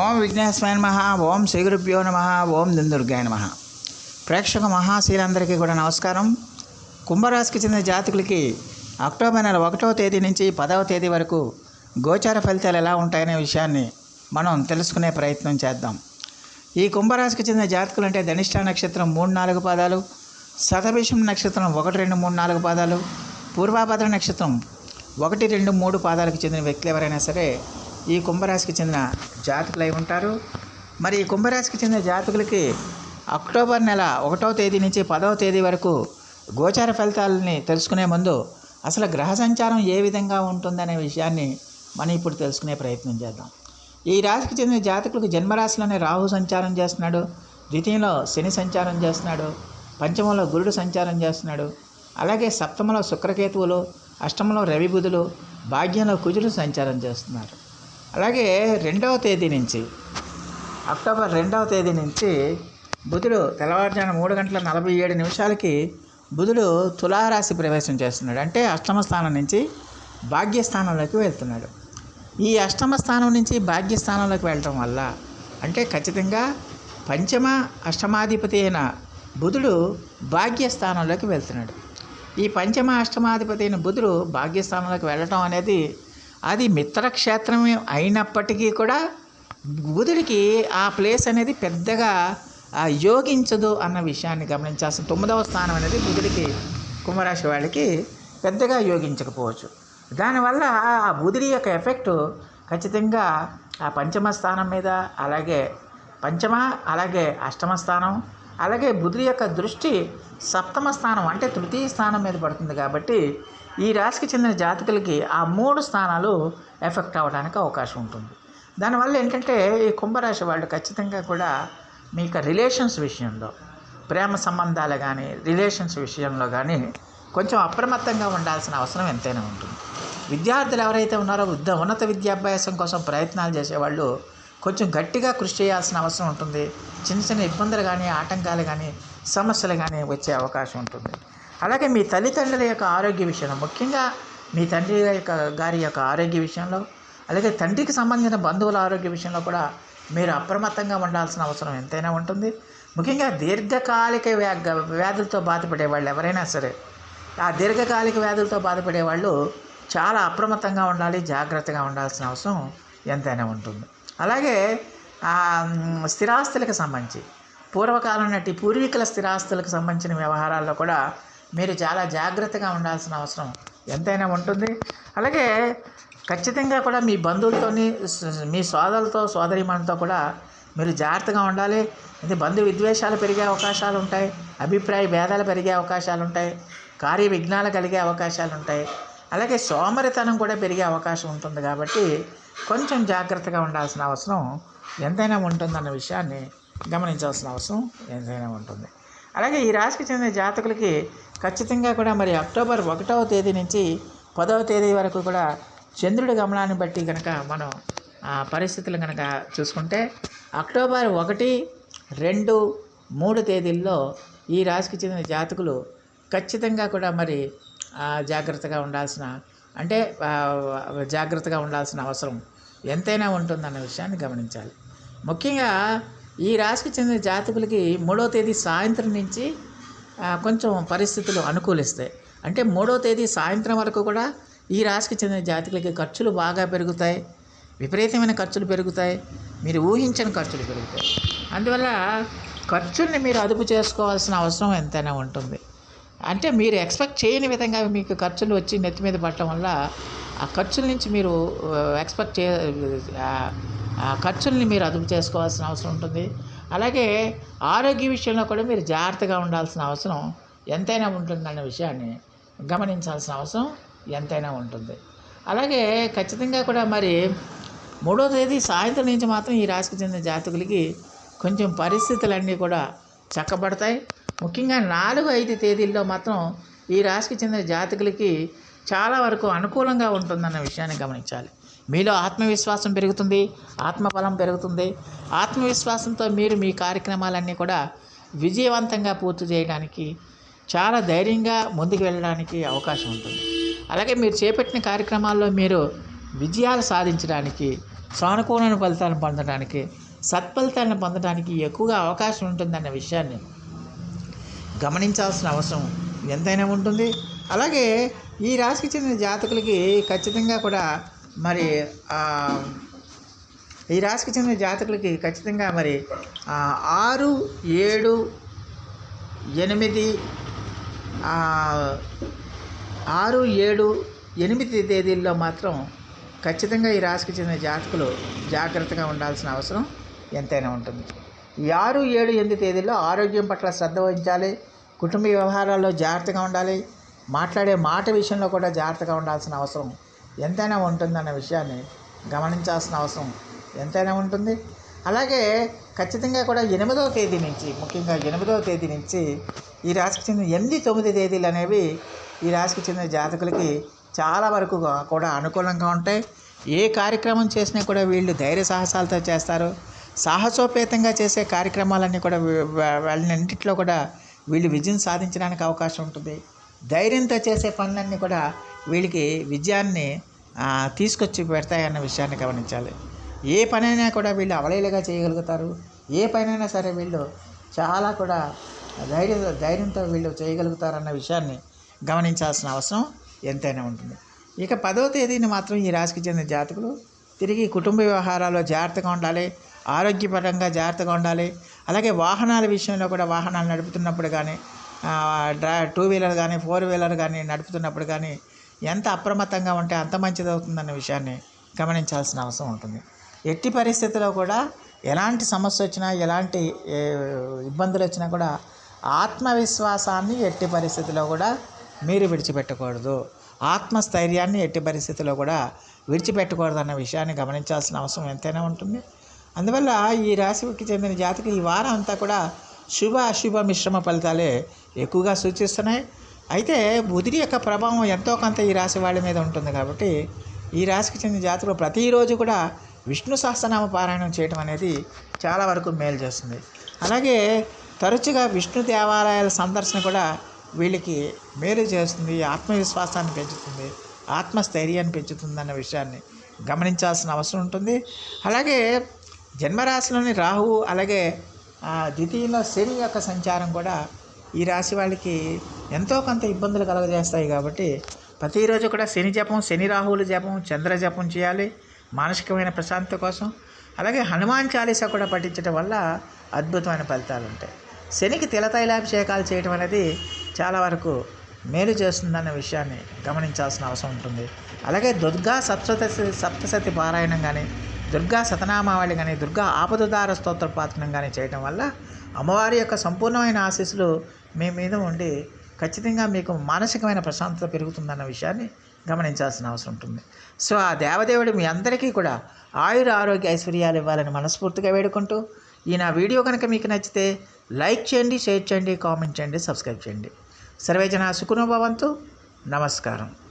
ఓం విఘ్నేశ్వరాయ నమ ఓం శ్రీగురుభ్యో నమ ఓం దుందుర్గాయ నమ. ప్రేక్షక మహాశీలందరికీ కూడా నమస్కారం. కుంభరాశికి చెందిన జాతకులకి అక్టోబర్ నెల ఒకటవ తేదీ నుంచి పదవ తేదీ వరకు గోచార ఫలితాలు ఎలా ఉంటాయనే విషయాన్ని మనం తెలుసుకునే ప్రయత్నం చేద్దాం. ఈ కుంభరాశికి చెందిన జాతకులు అంటే ధనిష్ట నక్షత్రం మూడు నాలుగు పాదాలు శతభిషం నక్షత్రం ఒకటి రెండు మూడు నాలుగు పాదాలు పూర్వాభద్ర నక్షత్రం ఒకటి రెండు మూడు పాదాలకు చెందిన వ్యక్తులు ఎవరైనా సరే ఈ కుంభరాశికి చెందిన జాతకులు అయి ఉంటారు. మరి ఈ కుంభరాశికి చెందిన జాతకులకి అక్టోబర్ నెల ఒకటో తేదీ నుంచి పదవ తేదీ వరకు గోచార ఫలితాలని తెలుసుకునే ముందు అసలు గ్రహ సంచారం ఏ విధంగా ఉంటుందనే విషయాన్ని మనం ఇప్పుడు తెలుసుకునే ప్రయత్నం చేద్దాం. ఈ రాశికి చెందిన జాతకులకు జన్మరాశిలోనే రాహు సంచారం చేస్తున్నాడు ద్వితీయంలో శని సంచారం చేస్తున్నాడు పంచమంలో గురుడు సంచారం చేస్తున్నాడు అలాగే సప్తమంలో శుక్రకేతువులు అష్టమంలో రవి బుధులు భాగ్యంలో కుజులు సంచారం చేస్తున్నారు. అలాగే రెండవ తేదీ నుంచి అక్టోబర్ రెండవ తేదీ నుంచి బుధుడు తెల్లవారుజామున మూడు గంటల నలభై ఏడు నిమిషాలకి బుధుడు తులారాశి ప్రవేశం చేస్తున్నాడు. అంటే అష్టమ స్థానం నుంచి భాగ్యస్థానంలోకి వెళ్తున్నాడు. ఈ అష్టమ స్థానం నుంచి భాగ్యస్థానంలోకి వెళ్ళటం వల్ల అంటే ఖచ్చితంగా పంచమ అష్టమాధిపతి అయిన బుధుడు భాగ్యస్థానంలోకి వెళ్తున్నాడు. ఈ పంచమ అష్టమాధిపతి అయిన బుధుడు భాగ్యస్థానంలోకి వెళ్ళటం అనేది అది మిత్రక్షేత్రం అయినప్పటికీ కూడా బుధుడికి ఆ ప్లేస్ అనేది పెద్దగా యోగించదు అన్న విషయాన్ని గమనించాల్సిన తొమ్మిదవ స్థానం అనేది బుధుడికి కుంభరాశి వాళ్ళకి పెద్దగా యోగించకపోవచ్చు. దానివల్ల ఆ బుధుడి యొక్క ఎఫెక్ట్ ఖచ్చితంగా ఆ పంచమ స్థానం మీద అలాగే పంచమ అలాగే అష్టమ స్థానం అలాగే బుధుడి యొక్క దృష్టి సప్తమ స్థానం అంటే తృతీయ స్థానం మీద పడుతుంది కాబట్టి ఈ రాశికి చెందిన జాతకులకి ఆ మూడు స్థానాలు ఎఫెక్ట్ అవ్వడానికి అవకాశం ఉంటుంది. దానివల్ల ఏంటంటే ఈ కుంభరాశి వాళ్ళు ఖచ్చితంగా కూడా మీ యొక్క రిలేషన్స్ విషయంలో ప్రేమ సంబంధాలు కానీ రిలేషన్స్ విషయంలో కానీ కొంచెం అప్రమత్తంగా ఉండాల్సిన అవసరం ఎంతైనా ఉంటుంది. విద్యార్థులు ఎవరైతే ఉన్నారో ఉద్ద ఉన్నత విద్యాభ్యాసం కోసం ప్రయత్నాలు చేసేవాళ్ళు కొంచెం గట్టిగా కృషి చేయాల్సిన అవసరం ఉంటుంది. చిన్న చిన్న ఇబ్బందులు కానీ ఆటంకాలు కానీ సమస్యలు కానీ వచ్చే అవకాశం ఉంటుంది. అలాగే మీ తల్లిదండ్రుల యొక్క ఆరోగ్య విషయంలో ముఖ్యంగా మీ తండ్రి యొక్క గారి యొక్క ఆరోగ్య విషయంలో అలాగే తండ్రికి సంబంధించిన బంధువుల ఆరోగ్య విషయంలో కూడా మీరు అప్రమత్తంగా ఉండాల్సిన అవసరం ఎంతైనా ఉంటుంది. ముఖ్యంగా దీర్ఘకాలిక వ్యా వ్యాధులతో బాధపడే వాళ్ళు ఎవరైనా సరే ఆ దీర్ఘకాలిక వ్యాధులతో బాధపడే వాళ్ళు చాలా అప్రమత్తంగా ఉండాలి జాగ్రత్తగా ఉండాల్సిన అవసరం ఎంతైనా ఉంటుంది. అలాగే స్థిరాస్తులకు సంబంధించి. పూర్వకాలం నాటి పూర్వీకుల స్థిరాస్తులకు సంబంధించిన వ్యవహారాల్లో కూడా మీరు చాలా జాగ్రత్తగా ఉండాల్సిన అవసరం ఎంతైనా ఉంటుంది. అలాగే ఖచ్చితంగా కూడా మీ బంధువులతోని మీ సోదరులతో సోదరిమణితో కూడా మీరు జాగ్రత్తగా ఉండాలి. ఇది బంధు విద్వేషాలు పెరిగే అవకాశాలు ఉంటాయి అభిప్రాయ భేదాలు పెరిగే అవకాశాలు ఉంటాయి కార్య విఘ్నాలు కలిగే అవకాశాలు ఉంటాయి. అలాగే సోమరితనం కూడా పెరిగే అవకాశం ఉంటుంది కాబట్టి కొంచెం జాగ్రత్తగా ఉండాల్సిన అవసరం ఎంతైనా ఉంటుందన్న విషయాన్ని గమనించాల్సిన అవసరం ఎంతైనా ఉంటుంది. అలాగే ఈ రాశికి చెందిన జాతకులకి ఖచ్చితంగా కూడా మరి అక్టోబర్ ఒకటవ తేదీ నుంచి పదవ తేదీ వరకు కూడా చంద్రుడి గమనాన్ని బట్టి కనుక మనం ఆ పరిస్థితులు కనుక చూసుకుంటే అక్టోబర్ ఒకటి రెండు మూడు తేదీల్లో ఈ రాశికి చెందిన జాతకులు ఖచ్చితంగా కూడా మరి జాగ్రత్తగా ఉండాల్సిన అంటే జాగ్రత్తగా ఉండాల్సిన అవసరం ఎంతైనా ఉంటుందన్న విషయాన్ని గమనించాలి. ముఖ్యంగా ఈ రాశికి చెందిన జాతకులకి మూడో తేదీ సాయంత్రం నుంచి కొంచెం పరిస్థితులు అనుకూలిస్తాయి. అంటే మూడో తేదీ సాయంత్రం వరకు కూడా ఈ రాశికి చెందిన జాతకులకి ఖర్చులు బాగా పెరుగుతాయి. విపరీతమైన ఖర్చులు పెరుగుతాయి. మీరు ఊహించని ఖర్చులు పెరుగుతాయి. అందువల్ల ఖర్చుల్ని మీరు అదుపు చేసుకోవాల్సిన అవసరం ఎంతైనా ఉంటుంది. అంటే మీరు ఎక్స్పెక్ట్ చేయని విధంగా మీకు ఖర్చులు వచ్చి నెత్తి మీద పడటం వల్ల ఆ ఖర్చుల నుంచి మీరు ఎక్స్పెక్ట్ చే ఆ- ఖర్చుల్ని మీరు అదుపు చేసుకోవాల్సిన అవసరం ఉంటుంది. అలాగే ఆరోగ్య విషయంలో కూడా మీరు జాగ్రత్తగా ఉండాల్సిన అవసరం ఎంతైనా ఉంటుందన్న విషయాన్ని గమనించాల్సిన అవసరం ఎంతైనా ఉంటుంది. అలాగే ఖచ్చితంగా కూడా మరి మూడో తేదీ సాయంత్రం నుంచి మాత్రం ఈ రాశికి చెందిన జాతకులకి కొంచెం పరిస్థితులన్నీ కూడా చక్కబడతాయి. ముఖ్యంగా నాలుగు ఐదు తేదీల్లో మాత్రం ఈ రాశికి చెందిన జాతకులకి చాలా వరకు అనుకూలంగా ఉంటుందన్న విషయాన్ని గమనించాలి. మీలో ఆత్మవిశ్వాసం పెరుగుతుంది ఆత్మబలం పెరుగుతుంది. ఆత్మవిశ్వాసంతో మీరు మీ కార్యక్రమాలన్నీ కూడా విజయవంతంగా పూర్తి చేయడానికి చాలా ధైర్యంగా ముందుకు వెళ్ళడానికి అవకాశం ఉంటుంది. అలాగే మీరు చేపట్టిన కార్యక్రమాల్లో మీరు విజయాలు సాధించడానికి సానుకూలమైన ఫలితాలను పొందడానికి సత్ఫలితాలను పొందడానికి ఎక్కువగా అవకాశం ఉంటుందన్న విషయాన్ని గమనించాల్సిన అవసరం ఎంతైనా ఉంటుంది. అలాగే ఈ రాశికి చెందిన జాతకులకి ఖచ్చితంగా కూడా మరి ఈ రాశికి చెందిన జాతకులకి ఖచ్చితంగా మరి ఆరు ఏడు ఎనిమిది ఆరు ఏడు ఎనిమిది తేదీల్లో మాత్రం ఖచ్చితంగా ఈ రాశికి చెందిన జాతకులు జాగ్రత్తగా ఉండాల్సిన అవసరం ఎంతైనా ఉంటుంది. ఈ ఆరు ఏడు ఎనిమిది తేదీల్లో ఆరోగ్యం పట్ల శ్రద్ధ వహించాలి. కుటుంబ వ్యవహారాల్లో జాగ్రత్తగా ఉండాలి. మాట్లాడే మాట విషయంలో కూడా జాగ్రత్తగా ఉండాల్సిన అవసరం. ఎంతైనా ఉంటుందన్న విషయాన్ని గమనించాల్సిన అవసరం. ఎంతైనా ఉంటుంది. అలాగే ఖచ్చితంగా కూడా ఎనిమిదవ తేదీ నుంచి ముఖ్యంగా ఎనిమిదవ తేదీ నుంచి ఈ రాశికి చెందిన ఎనిమిది తొమ్మిది తేదీలు అనేవి ఈ రాశికి చెందిన జాతకులకి చాలా వరకు కూడా అనుకూలంగా ఉంటాయి. ఏ కార్యక్రమం చేసినా కూడా వీళ్ళు ధైర్య సాహసాలతో చేస్తారు. సాహసోపేతంగా చేసే కార్యక్రమాలన్నీ కూడా వాళ్ళన్నింటిలో కూడా వీళ్ళు విజయం సాధించడానికి అవకాశం ఉంటుంది. ధైర్యంతో చేసే పనులన్నీ కూడా వీళ్ళకి విజయాన్ని తీసుకొచ్చి పెడతాయన్న విషయాన్ని గమనించాలి. ఏ పనైనా కూడా వీళ్ళు అవలేలుగా చేయగలుగుతారు. ఏ పనైనా సరే వీళ్ళు చాలా కూడా ధైర్య ధైర్యంతో వీళ్ళు చేయగలుగుతారన్న విషయాన్ని గమనించాల్సిన అవసరం ఎంతైనా ఉంటుంది. ఇక పదో తేదీని మాత్రం ఈ రాశికి చెందిన జాతకులు తిరిగి కుటుంబ వ్యవహారాల్లో జాగ్రత్తగా ఉండాలి. ఆరోగ్యపరంగా జాగ్రత్తగా ఉండాలి. అలాగే వాహనాల విషయంలో కూడా వాహనాలు నడుపుతున్నప్పుడు కానీ డ్రా టూ వీలర్ కానీ ఫోర్ వీలర్ కానీ నడుపుతున్నప్పుడు కానీ ఎంత అప్రమత్తంగా ఉంటే అంత మంచిది అవుతుందన్న విషయాన్ని గమనించాల్సిన అవసరం ఉంటుంది. ఎట్టి పరిస్థితిలో కూడా ఎలాంటి సమస్య వచ్చినా ఎలాంటి ఏ, ఇబ్బందులు వచ్చినా కూడా ఆత్మవిశ్వాసాన్ని ఎట్టి పరిస్థితిలో కూడా మీరు విడిచిపెట్టకూడదు. ఆత్మస్థైర్యాన్ని ఎట్టి పరిస్థితిలో కూడా విడిచిపెట్టకూడదు అన్న విషయాన్ని గమనించాల్సిన అవసరం ఎంతైనా ఉంటుంది. అందువల్ల ఈ రాశికి చెందిన జాతికి ఈ వారం అంతా కూడా శుభ అశుభ మిశ్రమ ఫలితాలే ఎక్కువగా సూచిస్తున్నాయి. అయితే బుధుడి యొక్క ప్రభావం ఎంతో కొంత ఈ రాశి వాళ్ళ మీద ఉంటుంది కాబట్టి ఈ రాశికి చెందిన జాతకులు ప్రతిరోజు కూడా విష్ణు సహస్రనామ పారాయణం చేయడం అనేది చాలా వరకు మేలు చేస్తుంది. అలాగే తరచుగా విష్ణు దేవాలయాల సందర్శన కూడా వీళ్ళకి మేలు చేస్తుంది. ఆత్మవిశ్వాసాన్ని పెంచుతుంది ఆత్మస్థైర్యాన్ని పెంచుతుంది అన్న విషయాన్ని గమనించాల్సిన అవసరం ఉంటుంది. అలాగే జన్మరాశిలోని రాహువు అలాగే ఆ, ద్వితీయంలో శని యొక్క సంచారం కూడా ఈ రాశి వాళ్ళకి ఎంతో కొంత ఇబ్బందులు కలగజేస్తాయి కాబట్టి ప్రతిరోజు కూడా శని జపం శని రాహువుల జపం చంద్ర జపం చేయాలి మానసికమైన ప్రశాంతత కోసం. అలాగే హనుమాన్ చాలీసా కూడా పఠించడం వల్ల అద్భుతమైన ఫలితాలు ఉంటాయి. శనికి తిలతైలాభిషేకాలు చేయడం అనేది చాలా వరకు మేలు చేస్తుందన్న విషయాన్ని గమనించాల్సిన అవసరం ఉంటుంది. అలాగే దుర్గా సప్తసతి సప్తశతి పారాయణం కానీ దుర్గా సతనామావళి కానీ దుర్గా ఆపదుదార స్తోత్ర పాత్రం కానీ చేయడం వల్ల అమ్మవారి యొక్క సంపూర్ణమైన ఆశీస్సులు మీ మీద ఉండి ఖచ్చితంగా మీకు మానసికమైన ప్రశాంతత పెరుగుతుందన్న విషయాన్ని గమనించాల్సిన అవసరం ఉంటుంది. సో ఆ దేవదేవుడు మీ అందరికీ కూడా ఆయుర ఆరోగ్య ఐశ్వర్యాలు ఇవ్వాలని మనస్ఫూర్తిగా వేడుకుంటూ ఈ నా వీడియో కనుక మీకు నచ్చితే లైక్ చేయండి షేర్ చేయండి కామెంట్ చేయండి సబ్స్క్రైబ్ చేయండి. సర్వేజన సుఖనోభవంతు నమస్కారం.